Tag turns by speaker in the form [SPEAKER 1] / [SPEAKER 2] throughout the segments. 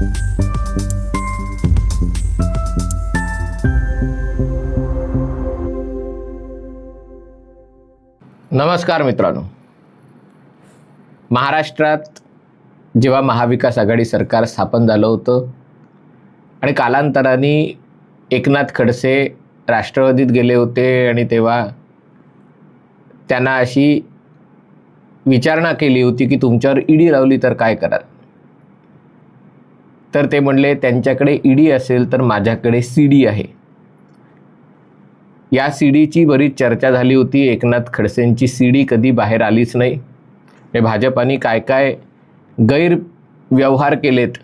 [SPEAKER 1] नमस्कार मित्रांनो. महाराष्ट्रात जेव्हा महाविकास आघाडी सरकार स्थापन झालं होतं आणि कालांतराने एकनाथ खडसे राष्ट्रवादीत गेले होते आणि तेव्हा त्यांना अशी विचारणा केली होती की तुमच्यावर ईडी लावली तर काय कराल? तर ते म्हणले त्यांच्याकडे ईडी असेल तर माझ्याकडे सी डी आहे. या सी डीची बरीच चर्चा झाली होती. एकनाथ खडसेंची सी डी कधी बाहेर आलीच नाही. हे भाजपाने काय काय गैरव्यवहार केलेत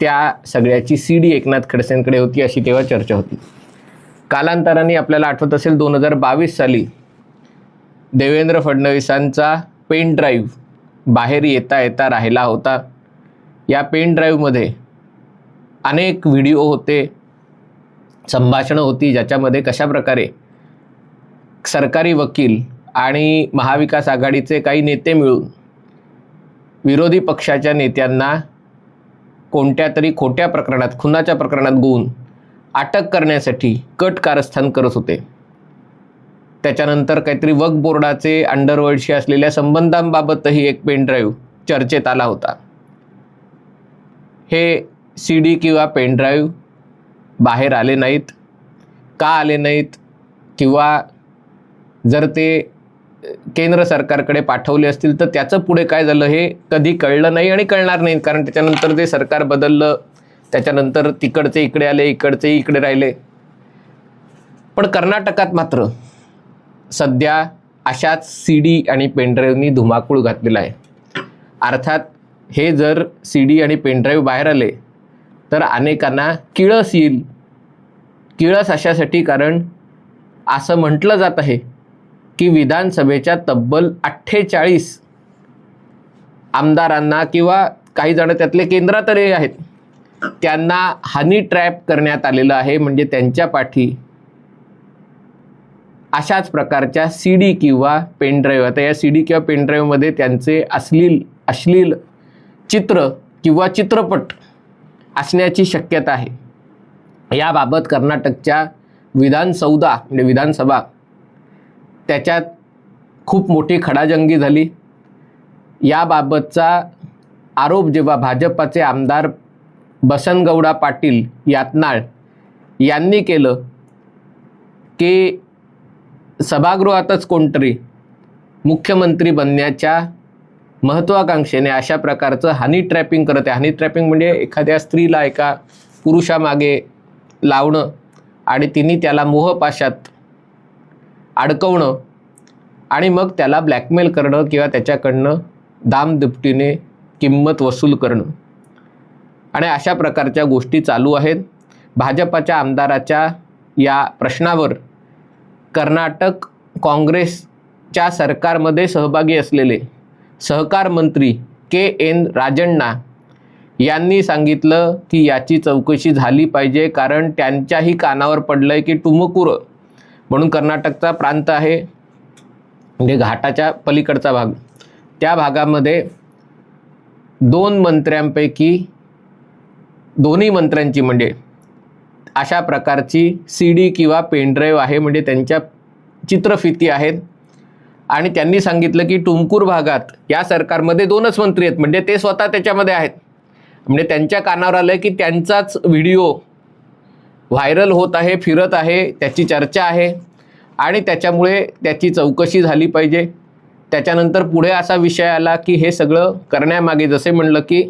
[SPEAKER 1] त्या सगळ्याची सी डी एकनाथ खडसेंकडे होती अशी तेव्हा चर्चा होती. कालांतराने आपल्याला आठवत असेल दोन हजार बावीस साली देवेंद्र फडणवीसांचा पेन ड्राईव्ह बाहेर येता येता राहिला होता. या पेन ड्राईव्हमध्ये अनेक व्हिडिओ होते संभाषणं होती ज्याच्यामध्ये कशाप्रकारे सरकारी वकील आणि महाविकास आघाडीचे काही नेते मिळून विरोधी पक्षाच्या नेत्यांना कोणत्या तरी खोट्या प्रकरणात खुनाच्या प्रकरणात गुण अटक करण्यासाठी कट कारस्थान करत होते. त्याच्यानंतर काहीतरी वक बोर्डाचे अंडरवर्ल्डशी असलेल्या संबंधांबाबतही एक पेनड्राईव्ह चर्चेत आला होता. हे सी डी किंवा पेनड्राईव्ह बाहेर आले नाहीत का आले नाहीत किंवा जर ते केंद्र सरकारकडे पाठवले असतील तर त्याचं पुढे काय झालं हे कधी कळलं नाही आणि कळणार नाही कारण त्याच्यानंतर ते सरकार बदललं त्याच्यानंतर तिकडचे इकडे आले इकडचे इकडे राहिले. पण कर्नाटकात मात्र सध्या अशाच सी डी आणि पेनड्राईव्हनी धुमाकूळ घातलेला आहे. अर्थात हे जर सी डी आणि पेनड्राईव्ह बाहेर आले तर अनेकांना किळस येईल. किळस अशासाठी कारण असं म्हटलं जात आहे की विधानसभेच्या तब्बल अठ्ठेचाळीस आमदारांना किंवा काही जण त्यातले केंद्रातही आहेत त्यांना हनी ट्रॅप करण्यात आलेलं आहे. म्हणजे त्यांच्या पाठी अशाच प्रकारच्या सी डी किंवा पेनड्राईव्ह आता या सी डी किंवा पेनड्राईव्हमध्ये त्यांचे अश्लील अश्लील चित्र किंवा चित्रपट असण्याची शक्यता आहे. याबाबत कर्नाटकच्या विधानसौदा म्हणजे विधानसभा त्याच्यात खूप मोठी खडाजंगी झाली. याबाबतचा आरोप जेव्हा भाजपाचे आमदार बसनगौडा पाटील यातनाळ यांनी केलं की सभागृहातच कोणतरी मुख्यमंत्री बनण्याच्या महत्त्वाकांक्षेने अशा प्रकारचं हनी ट्रॅपिंग करत आहे. हनी ट्रॅपिंग म्हणजे एखाद्या स्त्रीला एका पुरुषामागे लावणं आणि तिने त्याला मोहपाशात अडकवणं आणि मग त्याला ब्लॅकमेल करणं किंवा त्याच्याकडनं दामदुपटीने किंमत वसूल करणं. आणि अशा प्रकारच्या गोष्टी चालू आहेत. भाजपाच्या आमदाराच्या या प्रश्नावर कर्नाटक काँग्रेसच्या सरकारमध्ये सहभागी असलेले सहकार मंत्री के एन राजण्णा यांनी सांगितलं की याची चौकशी झाली पाहिजे कारण त्यांच्याही कानावर पडलं आहे की टुमकुर म्हणून कर्नाटकचा प्रांत आहे. म्हणजे घाटाच्या पलीकडचा भाग. त्या भागामध्ये दोन मंत्र्यांपैकी दोन्ही मंत्र्यांची म्हणजे अशा प्रकारची सी डी किंवा पेनड्राईव्ह आहे म्हणजे त्यांच्या चित्रफिती आहेत. आणि त्यांनी सांगितलं की टुमकूर भागात या सरकारमध्ये दोनच मंत्री आहेत. म्हणजे ते स्वतः त्याच्यामध्ये आहेत. म्हणजे त्यांच्या कानावर आलं की त्यांचाच व्हिडिओ व्हायरल होत आहे फिरत आहे त्याची चर्चा आहे. आणि त्याच्यामुळे त्याची चौकशी झाली पाहिजे. त्याच्यानंतर पुढे असा विषय आला की हे सगळं करण्यामागे जसे म्हणलं की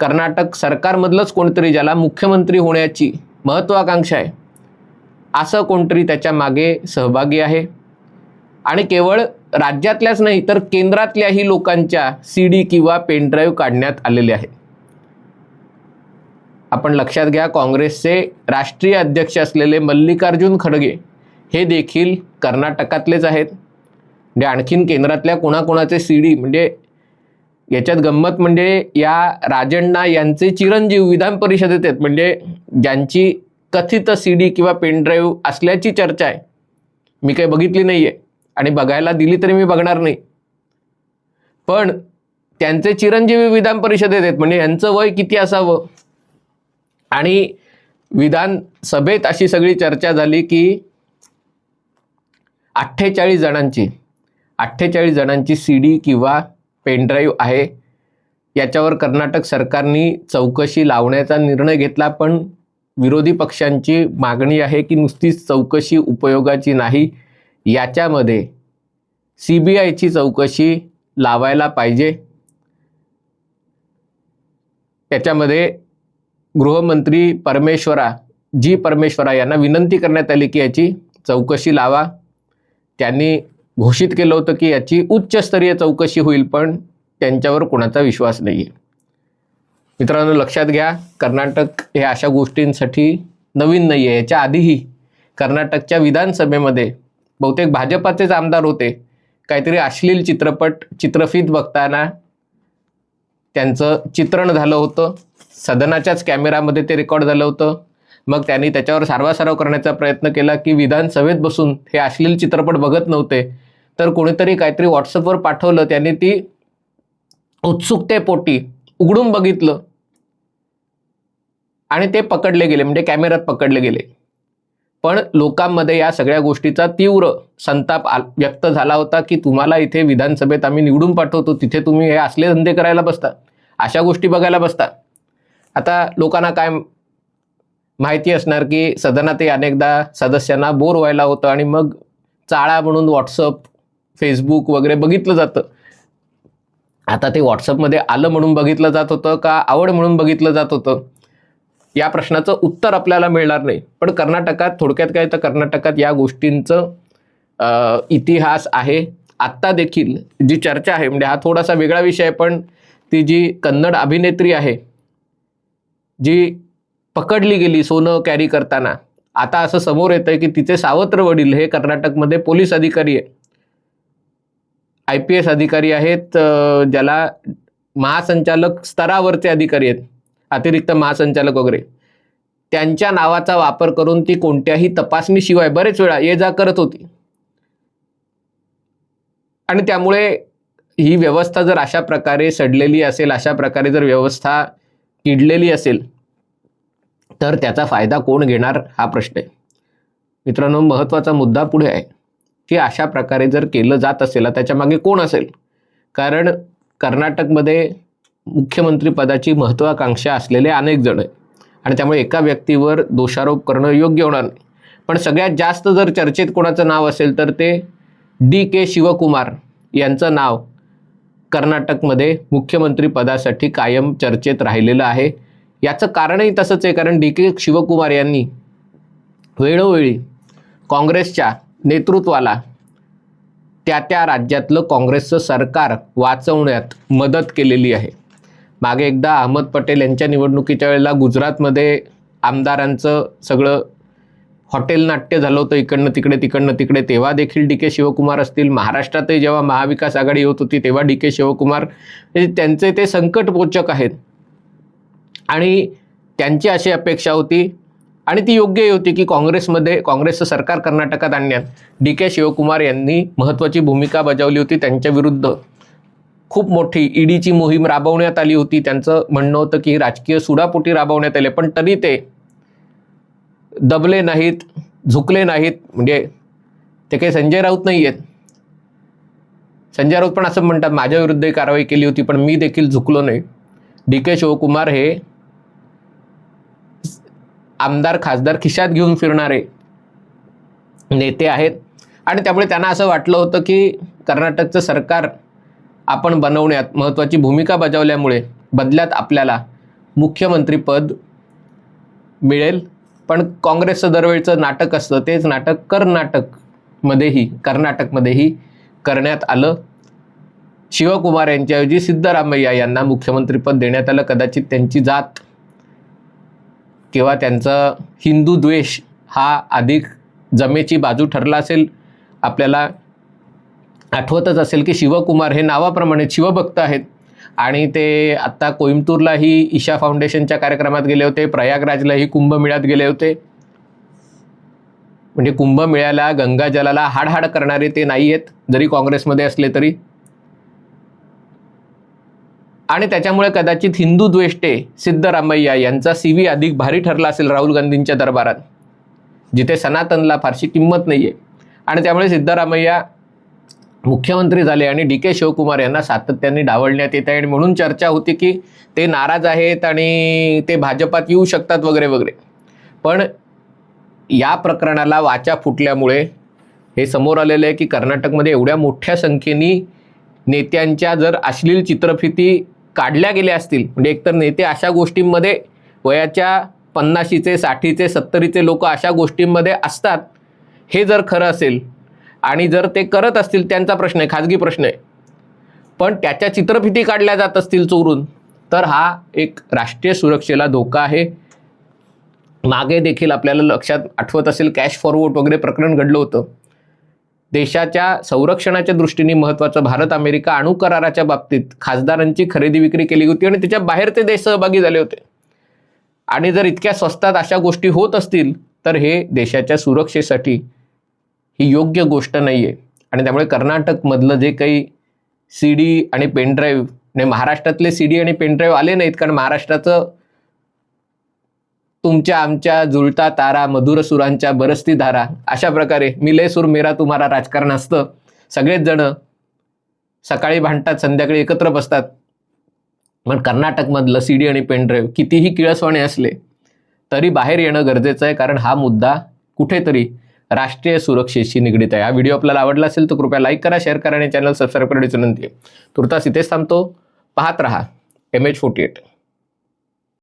[SPEAKER 1] कर्नाटक सरकारमधलंच कोणतरी ज्याला मुख्यमंत्री होण्याची महत्त्वाकांक्षा आहे. असं कोणतरी त्याच्यामागे सहभागी आहे. आणि केवळ राज्यातल्याच नाही तर केंद्रातल्याही लोकांच्या सी डी किंवा पेनड्राईव्ह काढण्यात आलेले आहे. आपण लक्षात घ्या काँग्रेसचे राष्ट्रीय अध्यक्ष असलेले मल्लिकार्जुन खडगे हे देखील कर्नाटकातलेच आहेत. म्हणजे आणखीन केंद्रातल्या कोणाकोणाचे सी डी म्हणजे याच्यात गंमत म्हणजे या राजण्णा यांचे चिरंजीव विधान परिषदेत आहेत. म्हणजे ज्यांची कथित सी डी किंवा पेनड्राईव्ह असल्याची चर्चा आहे. मी काही बघितली नाही आहे आणि बघायला दिली तरी मी बघणार नाही. पण त्यांचे चिरंजीवी विधान परिषदेत आहेत म्हणजे यांचं वय किती असावं? आणि विधान सभेत अशी सगळी चर्चा झाली की अठ्ठेचाळीस जणांची अठ्ठेचाळीस जणांची सी डी किंवा पेनड्राईव्ह आहे. याच्यावर कर्नाटक सरकारने चौकशी लावण्याचा निर्णय घेतला पण विरोधी पक्षांची मागणी आहे की नुसतीच चौकशी उपयोगाची नाही. याच्यामध्ये सी बी आयची चौकशी लावायला पाहिजे. त्याच्यामध्ये गृहमंत्री परमेश्वरा जी परमेश्वरा यांना विनंती करण्यात आली की याची चौकशी लावा. त्यांनी घोषित केलं होतं की याची उच्चस्तरीय चौकशी होईल पण त्यांच्यावर कोणाचा विश्वास नाही आहे मित्रांनो लक्षात घ्या कर्नाटक हे अशा गोष्टींसाठी नवीन नाही आहे याच्या आधीही कर्नाटकच्या विधानसभेमध्ये बहुतेक भाजपाचेच आमदार होते. काहीतरी अश्लील चित्रपट चित्रफित बघताना त्यांचं चित्रण झालं होतं. सदनाच्याच कॅमेरामध्ये ते रेकॉर्ड झालं होतं. मग त्यांनी त्याच्यावर सारवासारव करण्याचा प्रयत्न केला की विधानसभेत बसून हे अश्लील चित्रपट बघत नव्हते. तर कोणीतरी काहीतरी व्हॉट्सअपवर पाठवलं त्यांनी ती उत्सुकतेपोटी उघडून बघितलं. आणि ते पकडले गेले म्हणजे कॅमेऱ्यात पकडले गेले. पण लोकांमध्ये या सगळ्या गोष्टीचा तीव्र संताप आल- व्यक्त झाला होता की तुम्हाला इथे विधानसभेत आम्ही निवडून पाठवतो तिथे तुम्ही हे असले धंदे करायला बसता. अशा गोष्टी बघायला बसता. आता लोकांना काय माहिती असणार की सदनातही अनेकदा सदस्यांना बोर व्हायला होतं आणि मग चाळा म्हणून व्हॉट्सअप फेसबुक वगैरे बघितलं जातं. आता ते व्हॉट्सअपमध्ये आलं म्हणून बघितलं जात होतं का आवड म्हणून बघितलं जात होतं? या प्रश्नाचं उत्तर आपल्याला मिळणार नाही. पण कर्नाटकात थोडक्यात काय तर कर्नाटकात या गोष्टींचं इतिहास आहे. आत्ता देखील जी चर्चा आहे म्हणजे हा थोडासा वेगळा विषय आहे पण ती जी कन्नड अभिनेत्री आहे जी पकडली गेली सोनं कॅरी करताना. आता असं समोर येतं आहे की तिचे सावत्र वडील हे कर्नाटकमध्ये पोलीस अधिकारी आहे आय पी एस अधिकारी आहेत ज्याला महासंचालक स्तरावरचे अधिकारी आहेत. अतिरिक्त महासंचालक वगैरे. त्यांच्या नावाचा वापर करून ती कोणत्याही तपासणीशिवाय बरेच वेळा ये जा करत होती. आणि त्यामुळे ही व्यवस्था जर अशा प्रकारे सडलेली असेल अशा प्रकारे जर व्यवस्था किडलेली असेल तर त्याचा फायदा कोण घेणार हा प्रश्न आहे. मित्रांनो महत्त्वाचा मुद्दा पुढे आहे की अशा प्रकारे जर केलं जात असेल त्याच्यामागे कोण असेल? कारण कर्नाटकमध्ये मुख्यमंत्रीपदाची महत्त्वाकांक्षा असलेले अनेक जण आहे आणि त्यामुळे एका व्यक्तीवर दोषारोप करणं योग्य होणार नाही. पण सगळ्यात जास्त जर चर्चेत कोणाचं नाव असेल तर ते डी के शिवकुमार यांचं नाव कर्नाटकमध्ये मुख्यमंत्रीपदासाठी कायम चर्चेत राहिलेलं आहे. याचं कारणही तसंच आहे कारण डी के शिवकुमार यांनी वेळोवेळी काँग्रेसच्या नेतृत्वाला त्या त्या राज्यातलं काँग्रेसचं सरकार वाचवण्यात मदत केलेली आहे. मागे एकदा अहमद पटेल यांच्या निवडणुकीच्या वेळेला गुजरातमध्ये आमदारांचं सगळं हॉटेल नाट्य झालं होतं इकडनं तिकडे तिकडनं तिकडे. तेव्हा देखील डी के शिवकुमार असतील. महाराष्ट्रातही जेव्हा महाविकास आघाडी होत होती तेव्हा डी के शिवकुमार म्हणजे त्यांचे ते संकटपोचक आहेत. आणि त्यांची अशी अपेक्षा होती आणि ती योग्यही होती की काँग्रेसमध्ये काँग्रेसचं सरकार कर्नाटकात आणण्यात डी के शिवकुमार यांनी महत्त्वाची भूमिका बजावली होती त्यांच्या विरुद्ध. खूप मोठी ईडीची मोहीम राबवण्यात आली होती. त्यांचं म्हणणं होतं की राजकीय सुडापोटी राबवण्यात आले पण तरी ते दबले नाहीत झुकले नाहीत. म्हणजे ते काही संजय राऊत नाही आहेत संजय राऊत पण असं म्हणतात माझ्याविरुद्ध कारवाई केली होती पण मी देखील झुकलो नाही. डी के शिवकुमार हे आमदार खासदार खिशात घेऊन फिरणारे नेते आहेत. आणि त्यामुळे त्यांना असं वाटलं होतं की कर्नाटकचं सरकार आपण बनवण्यात महत्त्वाची भूमिका बजावल्यामुळे बदल्यात आपल्याला मुख्यमंत्रीपद मिळेल. पण काँग्रेसचं दरवेळचं नाटक असतं तेच नाटक कर्नाटकमध्येही कर्नाटकमध्येही करण्यात आलं. शिवकुमार यांच्याऐवजी सिद्धरामय्या यांना मुख्यमंत्रीपद देण्यात आलं. कदाचित त्यांची जात किंवा त्यांचा हिंदू द्वेष हा अधिक जमेची बाजू ठरला असेल. आपल्याला आठवतच असेल की शिवकुमार हे नावाप्रमाणे शिवभक्त आहेत. आणि ते आत्ता कोईमतूरलाही ईशा फाउंडेशनच्या कार्यक्रमात गेले होते प्रयागराजलाही कुंभमेळ्यात गेले होते. म्हणजे कुंभमेळ्याला गंगाजलाला हाडहाड करणारे ते नाही आहेत जरी काँग्रेसमध्ये असले तरी. आणि त्याच्यामुळे कदाचित हिंदू द्वेष्टे सिद्धरामय्या यांचा सी व्ही अधिक भारी ठरला असेल राहुल गांधींच्या दरबारात. जिथे सनातनला फारशी किंमत नाही आहे आणि त्यामुळे सिद्धरामय्या मुख्यमंत्री झाले आणि डी के शिवकुमार यांना सातत्याने डावलण्यात येत आहे. आणि म्हणून चर्चा होती की ते नाराज आहेत आणि ते भाजपात येऊ शकतात वगैरे वगैरे. पण या प्रकरणाला वाचा फुटल्यामुळे हे समोर आलेलं आहे की कर्नाटकमध्ये एवढ्या मोठ्या संख्येने नेत्यांच्या जर अश्लील चित्रफिती काढल्या गेल्या असतील म्हणजे एकतर नेते अशा गोष्टींमध्ये वयाच्या पन्नाशीचे साठीचे सत्तरीचे लोक अशा गोष्टींमध्ये असतात हे जर खरं असेल आणि जर ते करत असतील त्यांचा प्रश्न आहे खाजगी प्रश्न आहे. पण त्याच्या चित्रफिती काढल्या जात असतील चोरून तर हा एक राष्ट्रीय सुरक्षेला धोका आहे. मागे देखील आपल्याला लक्षात आठवत असेल कॅश फॉरवर्ड वगैरे प्रकरण घडलं होतं. देशाच्या संरक्षणाच्या दृष्टीने महत्त्वाचं भारत अमेरिका अणु कराराच्या बाबतीत खासदारांची खरेदी विक्री केली होती आणि त्याच्या बाहेरचे देश सहभागी झाले होते. आणि जर इतक्या स्वस्तात अशा गोष्टी होत असतील तर हे देशाच्या सुरक्षेसाठी ही योग्य गोष्ट नाही आहे आणि त्यामुळे कर्नाटकमधलं जे काही सी डी आणि पेनड्राईव्ह म्हणजे नाही महाराष्ट्रातले सी डी आणि पेनड्राईव्ह आले नाहीत कारण महाराष्ट्राचं तुमच्या आमच्या जुळता तारा मधुर सुरांच्या बरसती धारा अशा प्रकारे मिले सूर मेरा तुम्हाला राजकारण असतं. सगळेच जण सकाळी भांडतात संध्याकाळी एकत्र बसतात. पण कर्नाटकमधलं सी डी आणि पेनड्राईव्ह कितीही किळसवाणे असले तरी बाहेर येणं गरजेचं आहे कारण हा मुद्दा कुठेतरी राष्ट्रीय सुरक्षेशी निगडीत आहे. हा व्हिडिओ आपल्याला आवडला असेल तर कृपया लाईक करा शेअर करा आणि चॅनल सबस्क्राईब करण्याची विनंती आहे. तुर्तास इथेच थांबतो. पाहत रहा. M H forty eight